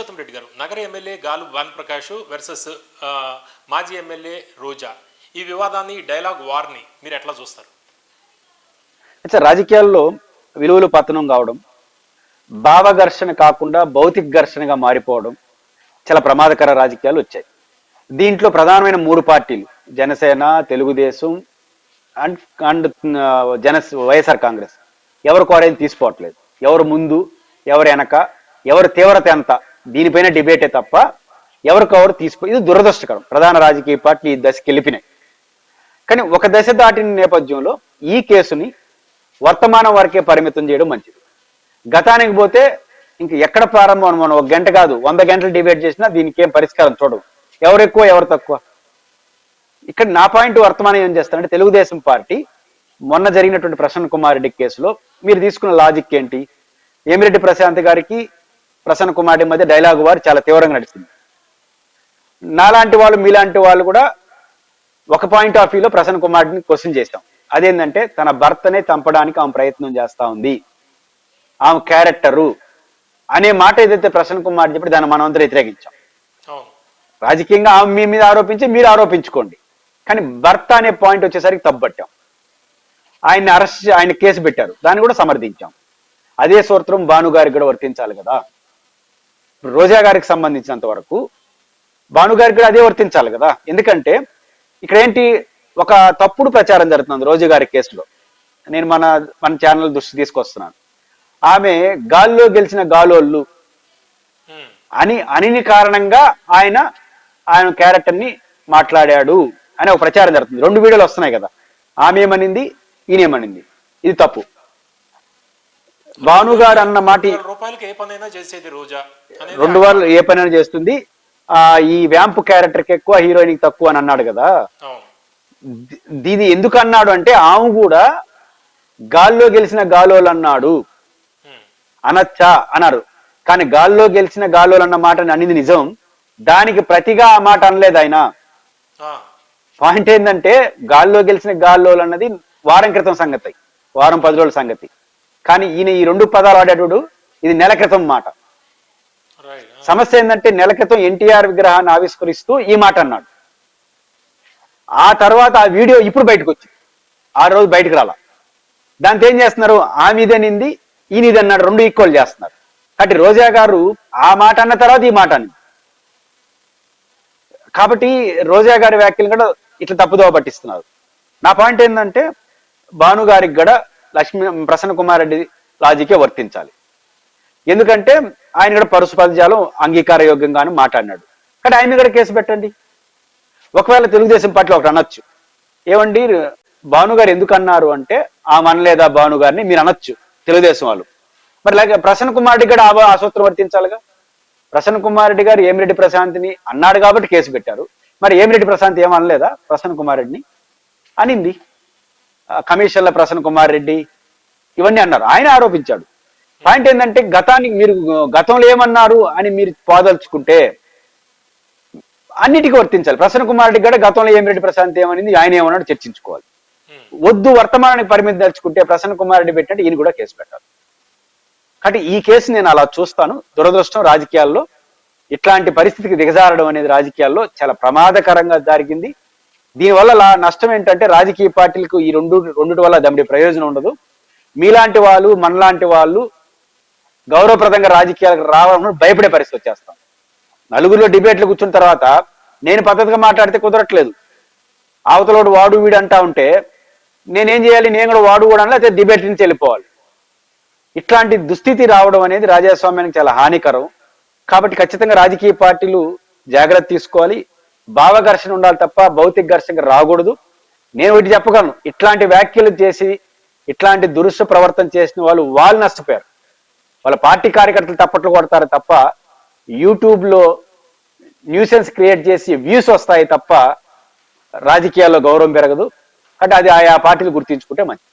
పురుషోత్తం రెడ్డి గారు. నగర ఎమ్మెల్యే గాలు భానుప్రకాష్ వర్సెస్ మాజీ ఎమ్మెల్యే రోజా. ఈ వివాదాన్ని డైలాగ్ వార్ని మీరు ఎట్లా చూస్తారు? అయితే రాజకీయాల్లో విలువలు పతనం కావడం భావ ఘర్షణ కాకుండా భౌతిక ఘర్షణగా మారిపోవడం చాలా ప్రమాదకర రాజకీయాలు వచ్చాయి. దీంట్లో ప్రధానమైన మూడు పార్టీలు జనసేన తెలుగుదేశం అండ్ అండ్ జన వైఎస్ఆర్ కాంగ్రెస్. ఎవరు కోరేది తీసుకోవట్లేదు. ఎవరు ముందు ఎవరు వెనక ఎవరు తీవ్రత ఎంత దీనిపైన డిబేటే తప్ప ఎవరికెవరు తీసుకో ఇది దురదృష్టకరం. ప్రధాన రాజకీయ పార్టీలు ఈ దశకి వెళ్ళిపోయినాయి కానీ ఒక దశ దాటిన నేపథ్యంలో ఈ కేసుని వర్తమానం వరకే పరిమితం చేయడం మంచిది. గతానికి పోతే ఇంక ఎక్కడ ప్రారంభం మనం ఒక గంట కాదు వంద గంటలు డిబేట్ చేసినా దీనికి ఏం పరిష్కారం చూడవు. ఎవరు ఎక్కువ ఎవరు తక్కువ? ఇక్కడ నా పాయింట్ వర్తమానం ఏం చేస్తారంటే తెలుగుదేశం పార్టీ మొన్న జరిగినటువంటి ప్రసన్న కుమార్ రెడ్డి కేసులో మీరు తీసుకున్న లాజిక్ ఏంటి? ఏమిరెడ్డి ప్రశాంత్ గారికి ప్రసన్న కుమార్ మధ్య డైలాగ్ వారు చాలా తీవ్రంగా నడిచింది నాలాంటి వాళ్ళు మీలాంటి వాళ్ళు కూడా ఒక పాయింట్ ఆఫ్ వ్యూలో ప్రసన్న కుమార్ని క్వశ్చన్ చేస్తాం. అదేంటంటే తన భర్తనే చంపడానికి ఆమె ప్రయత్నం చేస్తా ఉంది. ఆమె క్యారెక్టరు అనే మాట ఏదైతే ప్రసన్న కుమార్ చెప్పి దాన్ని మనం అంతా వ్యతిరేకించాం. రాజకీయంగా ఆమె మీ మీద ఆరోపించి మీరు ఆరోపించుకోండి. కానీ భర్త అనే పాయింట్ వచ్చేసరికి తప్పబట్టాం ఆయన్ని అరెస్ట్ ఆయన కేసు పెట్టారు. దాన్ని కూడా సమర్థించాం. అదే సూత్రం భాను గారికి కూడా వర్తించాలి కదా. రోజా గారికి సంబంధించినంత వరకు భానుగారికి కూడా అదే వర్తించాలి కదా. ఎందుకంటే ఇక్కడ ఏంటి ఒక తప్పుడు ప్రచారం జరుగుతుంది రోజా గారి కేసులో. నేను మన మన ఛానల్ దృష్టి తీసుకొస్తున్నాను. ఆమె గాల్లో గెలిచిన గాలోళ్ళు అని అనిని కారణంగా ఆయన ఆయన క్యారెక్టర్ని మాట్లాడాడు అని ఒక ప్రచారం జరుగుతుంది. రెండు వీడియోలు వస్తున్నాయి కదా. ఆమె ఏమనింది? ఈయనేమనింది? ఇది తప్పు. భాను గారు అన్న మాట రూపాయలకి ఏ పనైనా చేసేది రోజా రెండు వాళ్ళు ఏ పని చేస్తుంది. ఆ ఈ వ్యాంపు క్యారెక్టర్కి ఎక్కువ హీరోయిన్ తక్కువ అని అన్నాడు కదా. అవును. ది- దీది ఎందుకు అన్నాడు అంటే ఆమె కూడా గాల్లో గెలిచిన గాలోలు అన్నాడు. అనొచ్చా అన్నారు కానీ గాల్లో గెలిచిన గాలోలు అన్న మాట అనేది నిజం. దానికి ప్రతిగా ఆ మాట అనలేదు ఆయన. పాయింట్ ఏంటంటే గాల్లో గెలిచిన గాల్లోలు అన్నది వారం క్రితం సంగతి. వారం పది రోజుల సంగతి. కానీ ఈయన ఈ రెండు పదాలు ఆడేటోడు ఇది నెల క్రితం మాట. సమస్య ఏంటంటే నెల క్రితం ఎన్టీఆర్ విగ్రహాన్ని ఆవిష్కరిస్తూ ఈ మాట అన్నాడు. ఆ తర్వాత ఆ వీడియో ఇప్పుడు బయటకు వచ్చింది ఆ రోజు బయటకు రాల. దాంతో ఏం చేస్తున్నారు? ఆమె ఇదనింది ఈయన ఇది అన్నాడు రెండు ఈక్వల్ చేస్తున్నారు. కాబట్టి రోజా గారు ఆ మాట అన్న తర్వాత ఈ మాట అనింది. కాబట్టి రోజా గారి వ్యాఖ్యలు కూడా ఇట్లా తప్పుదోవ పట్టిస్తున్నారు. నా పాయింట్ ఏంటంటే భాను గారికి కూడా లక్ష్మీ ప్రసన్న కుమార్ రెడ్డి లాజికే వర్తించాలి. ఎందుకంటే ఆయన కూడా పరుసు అంగీకార యోగ్యంగానే మాట్లాడినాడు. కానీ ఆయన కూడా కేసు పెట్టండి. ఒకవేళ తెలుగుదేశం పార్టీ ఒకటి అనొచ్చు. ఏమండి భాను గారు ఎందుకు అన్నారు అంటే ఆమె అనలేదా భాను గారిని? మీరు అనొచ్చు తెలుగుదేశం వాళ్ళు. మరి లేక ప్రసన్న కుమార్ రెడ్డి కూడా ఆ ఆ సూత్రం వర్తించాలిగా? ప్రసన్న కుమార్ రెడ్డి గారు ఏమిరెడ్డి ప్రశాంత్ని అన్నాడు కాబట్టి కేసు పెట్టారు. మరి ఏమిరెడ్డి ప్రశాంత్ ఏమనలేదా ప్రసన్న కుమార్ రెడ్డిని? అనింది. కమిషన్ల ప్రసన్న కుమార్ రెడ్డి ఇవన్నీ అన్నారు. ఆయన ఆరోపించాడు. పాయింట్ ఏంటంటే గతానికి మీరు గతంలో ఏమన్నారు అని మీరు పోదలుచుకుంటే అన్నిటికీ వర్తించాలి. ప్రసన్న కుమార్ రెడ్డి కూడా గతంలో ఏమిరెడ్డి ప్రశాంత్ ఏమనింది ఆయన ఏమన్నాడు చర్చించుకోవాలి. వద్దు వర్తమానానికి పరిమితి దలుచుకుంటే ప్రసన్న కుమార్ రెడ్డి పెట్టినట్టు ఈయన కూడా కేసు పెట్టాలి. కాబట్టి ఈ కేసు నేను అలా చూస్తాను. దురదృష్టం రాజకీయాల్లో ఇట్లాంటి పరిస్థితికి దిగజారడం అనేది రాజకీయాల్లో చాలా ప్రమాదకరంగా జరిగింది. దీనివల్ల నష్టం ఏంటంటే రాజకీయ పార్టీలకు ఈ రెండు రెండుటి వల్ల దమ్మిడి ప్రయోజనం ఉండదు. మీలాంటి వాళ్ళు మనలాంటి వాళ్ళు గౌరవప్రదంగా రాజకీయాలకు రావాలని భయపడే పరిస్థితి వచ్చేస్తాం. నలుగురిలో డిబేట్లు కూర్చున్న తర్వాత నేను పద్ధతిగా మాట్లాడితే కుదరట్లేదు. అవతలోడు వాడు వీడు అంటా ఉంటే నేనేం చేయాలి నేను కూడా వాడు కూడా లేకపోతే డిబేట్ నుంచి వెళ్ళిపోవాలి. ఇట్లాంటి దుస్థితి రావడం అనేది రాజస్వామ్యానికి చాలా హానికరం. కాబట్టి ఖచ్చితంగా రాజకీయ పార్టీలు జాగ్రత్త తీసుకోవాలి. భావ ఘర్షణ ఉండాలి తప్ప భౌతిక ఘర్షణ రాకూడదు. నేను ఒకటి చెప్పగలను. ఇట్లాంటి వ్యాఖ్యలు చేసి ఇట్లాంటి దురుసు ప్రవర్తన చేసిన వాళ్ళు వాళ్ళు నష్టపోయారు. వాళ్ళ పార్టీ కార్యకర్తలు తప్పట్లు కొడతారు తప్ప యూట్యూబ్లో న్యూసెన్స్ క్రియేట్ చేసి వ్యూస్ వస్తాయి తప్ప రాజకీయాల్లో గౌరవం పెరగదు. అంటే అది ఆయా పార్టీలు గుర్తించుకుంటే మంచిది.